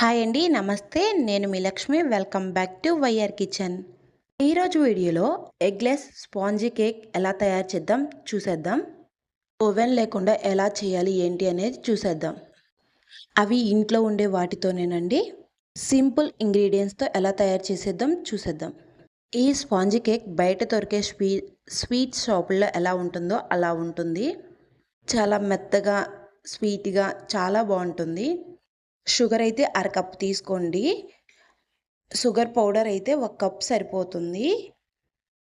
Hi అండి నమస్తే. నేను మీ Lakshmi. Welcome back to Y R kitchen. ఈరోజు వీడియోలో ఎగ్లెస్ స్పాంజీ కేక్ ఎలా తయారు చేద్దాం చూసేద్దాం. ఓవెన్ లేకుండా ఎలా చేయాలి ఏంటి అనేది చూసేద్దాం. అవి ఇంట్లో ఉండే వాటితోనేనండి. సింపుల్ ఇంగ్రీడియంట్స్తో ఎలా తయారు చేసేద్దాం చూసేద్దాం. ఈ స్పాంజీ కేక్ బయట దొరికే స్వీ స్వీట్ షాపుల్లో ఎలా ఉంటుందో అలా ఉంటుంది. చాలా మెత్తగా స్వీట్గా చాలా బాగుంటుంది. షుగర్ అయితే అరకప్ తీసుకోండి. షుగర్ పౌడర్ అయితే ఒక కప్ సరిపోతుంది.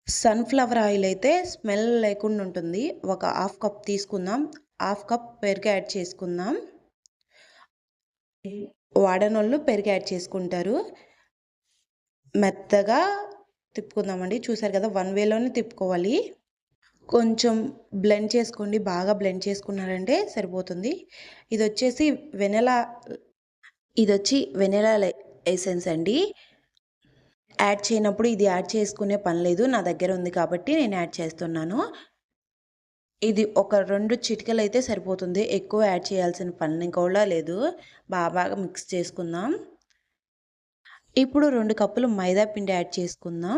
సన్ఫ్లవర్ ఆయిల్ అయితే స్మెల్ లేకుండా ఉంటుంది. ఒక హాఫ్ కప్ తీసుకుందాం. హాఫ్ కప్ పెరుగు యాడ్ చేసుకుందాం. వాడనోళ్ళు పెరుగు యాడ్ చేసుకుంటారు. మెత్తగా తిప్పుకుందామండి. చూసారు కదా వన్ వేలోనే తిప్పుకోవాలి. కొంచెం బ్లెండ్ చేసుకోండి. బాగా బ్లెండ్ చేసుకున్నారంటే సరిపోతుంది. ఇది వచ్చేసి వెనెలా ఇది వచ్చి వెనెలా ఎసెన్స్ అండి. యాడ్ చేయనప్పుడు ఇది యాడ్ చేసుకునే పని లేదు. నా దగ్గర ఉంది కాబట్టి నేను యాడ్ చేస్తున్నాను. ఇది ఒక రెండు చిటికలు అయితే సరిపోతుంది. ఎక్కువ యాడ్ చేయాల్సిన పని కూడా లేదు. బాగా బాగా మిక్స్ చేసుకుందాం. ఇప్పుడు రెండు కప్పులు మైదా పిండి యాడ్ చేసుకుందాం.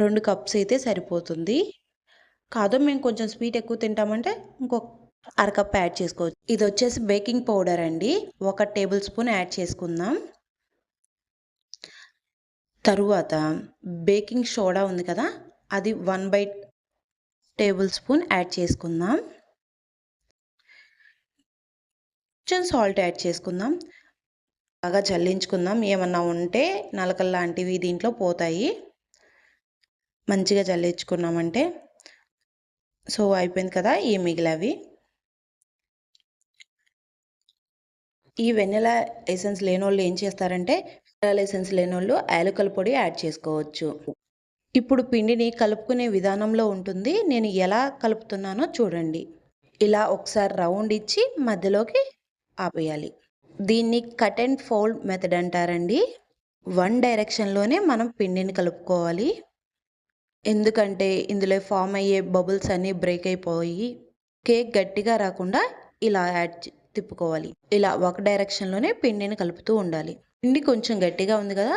రెండు కప్స్ అయితే సరిపోతుంది. కాదు మేము కొంచెం స్వీట్ ఎక్కువ తింటామంటే ఇంకొక అరకప్ యాడ్ చేసుకోవచ్చు. ఇది వచ్చేసి బేకింగ్ పౌడర్ అండి. ఒక టేబుల్ స్పూన్ యాడ్ చేసుకుందాం. తరువాత బేకింగ్ సోడా ఉంది కదా అది one by tablespoon add చేసుకుందాం. కొంచెం సాల్ట్ యాడ్ చేసుకుందాం. బాగా జల్లించుకుందాం. ఏమన్నా ఉంటే నలకలు లాంటివి దీంట్లో పోతాయి. మంచిగా జల్లించుకున్నామంటే సో అయిపోయింది కదా ఈ మిగిలవి. ఈ వెన్నెల ఎసెన్స్ లేని వాళ్ళు ఏం చేస్తారంటే వెన్నెలా ఎసెన్స్ లేని వాళ్ళు యాలకల పొడి యాడ్ చేసుకోవచ్చు. ఇప్పుడు పిండిని కలుపుకునే విధానంలో ఉంటుంది. నేను ఎలా కలుపుతున్నానో చూడండి. ఇలా ఒకసారి రౌండ్ ఇచ్చి మధ్యలోకి ఆపేయాలి. దీన్ని కట్ అండ్ ఫోల్డ్ మెథడ్ అంటారండి. వన్ డైరెక్షన్లోనే మనం పిండిని కలుపుకోవాలి. ఎందుకంటే ఇందులో ఫామ్ అయ్యే బబుల్స్ అన్నీ బ్రేక్ అయిపోయి కేక్ గట్టిగా రాకుండా ఇలా యాడ్ తిప్పుకోవాలి. ఇలా ఒక డైరెక్షన్లోనే పిండిని కలుపుతూ ఉండాలి. పిండి కొంచెం గట్టిగా ఉంది కదా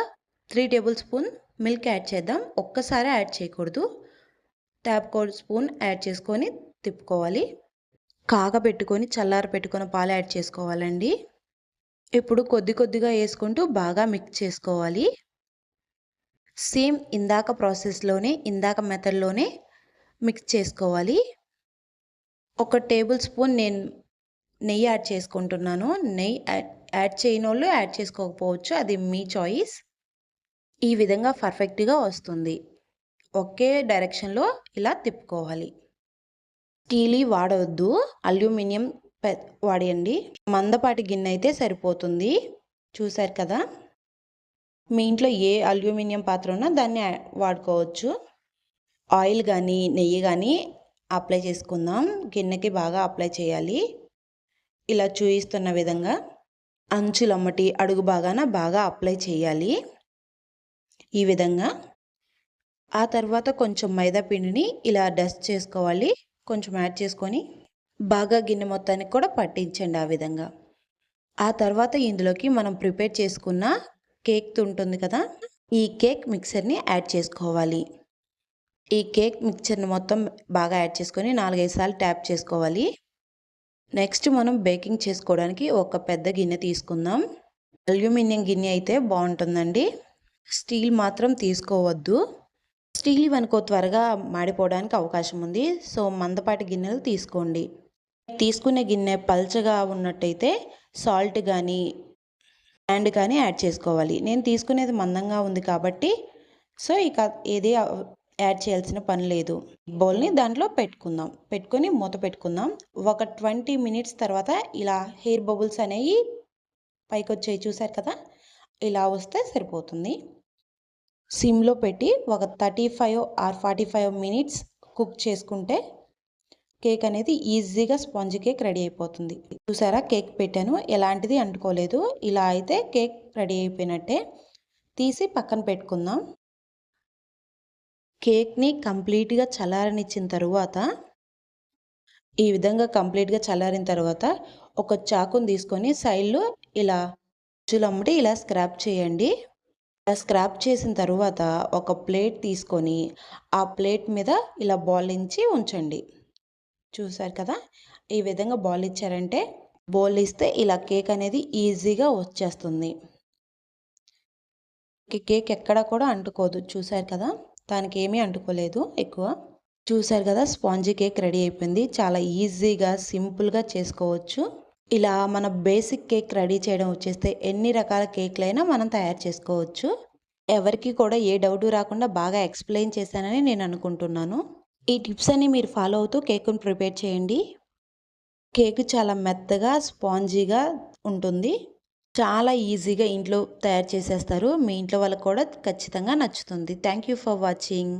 three tablespoon milk add చేద్దాం. ఒక్కసారి యాడ్ చేయకూడదు. ట్యాప్ కోల్డ్ స్పూన్ యాడ్ చేసుకొని తిప్పుకోవాలి. కాగబెట్టుకొని చల్లార పెట్టుకున్న పాలు యాడ్ చేసుకోవాలండి. ఇప్పుడు కొద్ది కొద్దిగా వేసుకుంటూ బాగా మిక్స్ చేసుకోవాలి. సేమ్ ఇందాక ప్రాసెస్లోనే ఇందాక మెథడ్లోనే మిక్స్ చేసుకోవాలి. ఒక టేబుల్ స్పూన్ నేను నెయ్యి యాడ్ చేసుకుంటున్నాను. నెయ్యి యాడ్ చేయని వాళ్ళు యాడ్ చేసుకోకపోవచ్చు. అది మీ చాయిస్. ఈ విధంగా పర్ఫెక్ట్గా వస్తుంది. ఒకే డైరెక్షన్లో ఇలా తిప్పుకోవాలి. స్టీలీ వాడవద్దు అల్యూమినియం వాడండి మందపాటి గిన్నె అయితే సరిపోతుంది. చూశారు కదా? మీ ఇంట్లో ఏ అల్యూమినియం పాత్ర ఉన్నా దాన్ని వాడుకోవచ్చు. ఆయిల్ కానీ నెయ్యి కానీ అప్లై చేసుకుందాం. గిన్నెకి బాగా అప్లై చేయాలి. ఇలా చూయిస్తున్న విధంగా అంచులమ్మటి అడుగు బాగాన బాగా అప్లై చేయాలి. ఈ విధంగా ఆ తర్వాత కొంచెం మైదా పిండిని ఇలా డస్ట్ చేసుకోవాలి. కొంచెం యాడ్ చేసుకొని బాగా గిన్నె మొత్తానికి కూడా పట్టించండి ఆ విధంగా. ఆ తర్వాత ఇందులోకి మనం ప్రిపేర్ చేసుకున్న కేక్ ఉంటుంది కదా ఈ కేక్ మిక్సర్ని యాడ్ చేసుకోవాలి. ఈ కేక్ మిక్చర్ని మొత్తం బాగా యాడ్ చేసుకొని నాలుగైదు సార్లు ట్యాప్ చేసుకోవాలి. నెక్స్ట్ మనం బేకింగ్ చేసుకోవడానికి ఒక పెద్ద గిన్నె తీసుకుందాం. అల్యూమినియం గిన్నె అయితే బాగుంటుందండి. స్టీల్ మాత్రం తీసుకోవద్దు. స్టీల్ వనుకో త్వరగా మాడిపోవడానికి అవకాశం ఉంది. సో మందపాటి గిన్నెలు తీసుకోండి. తీసుకునే గిన్నె పల్చగా ఉన్నట్టయితే సాల్ట్ కానీ అండ్ కానీ యాడ్ చేసుకోవాలి. నేను తీసుకునేది మందంగా ఉంది కాబట్టి సో ఇక ఏది యాడ్ చేయాల్సిన పని లేదు. బౌల్ని దాంట్లో పెట్టుకుందాం. పెట్టుకొని మూత పెట్టుకుందాం. ఒక ట్వంటీ మినిట్స్ తర్వాత ఇలా హెయిర్ బబుల్స్ అనేవి పైకి వచ్చాయి చూసారు కదా? ఇలా వస్తే సరిపోతుంది. సిమ్లో పెట్టి ఒక thirty five or forty five minutes cook చేసుకుంటే కేక్ అనేది ఈజీగా స్పాంజ్ కేక్ రెడీ అయిపోతుంది. చూసారా? కేక్ పెట్టాను. ఎలాంటిది అంటుకోలేదు. ఇలా అయితే కేక్ రెడీ అయిపోయినట్టే. తీసి పక్కన పెట్టుకుందాం. కేక్ని కంప్లీట్గా చల్లారనిచ్చిన తరువాత ఈ విధంగా కంప్లీట్గా చల్లారిన తర్వాత ఒక చాకుని తీసుకొని సైడ్లో ఇలా చులమ్మటి ఇలా స్క్రాప్ చేయండి. ఇలా స్క్రాప్ చేసిన తర్వాత ఒక ప్లేట్ తీసుకొని ఆ ప్లేట్ మీద ఇలా బాల్ ఇచ్చి ఉంచండి. చూసారు కదా? ఈ విధంగా బాల్ ఇచ్చారంటే బౌల్ ఇస్తే ఇలా కేక్ అనేది ఈజీగా వచ్చేస్తుంది. కేక్ ఎక్కడ కూడా అంటుకోదు. చూసారు కదా? దానికి ఏమీ అంటుకోలేదు ఎక్కువ. చూసారు కదా స్పాంజీ కేక్ రెడీ అయిపోయింది. చాలా ఈజీగా సింపుల్గా చేసుకోవచ్చు. ఇలా మన బేసిక్ కేక్ రెడీ చేయడం వచ్చేస్తే ఎన్ని రకాల కేక్లైనా మనం తయారు చేసుకోవచ్చు. ఎవరికి కూడా ఏ డౌట్ రాకుండా బాగా ఎక్స్ప్లెయిన్ చేశానని నేను అనుకుంటున్నాను. ఈ టిప్స్ అన్ని మీరు ఫాలో అవుతూ కేక్ను ప్రిపేర్ చేయండి. కేక్ చాలా మెత్తగా స్పాంజీగా ఉంటుంది. చాలా ఈజీగా ఇంట్లో తయారు చేసేస్తారు. మీ ఇంట్లో వాళ్ళకి కూడా ఖచ్చితంగా నచ్చుతుంది. Thank you for watching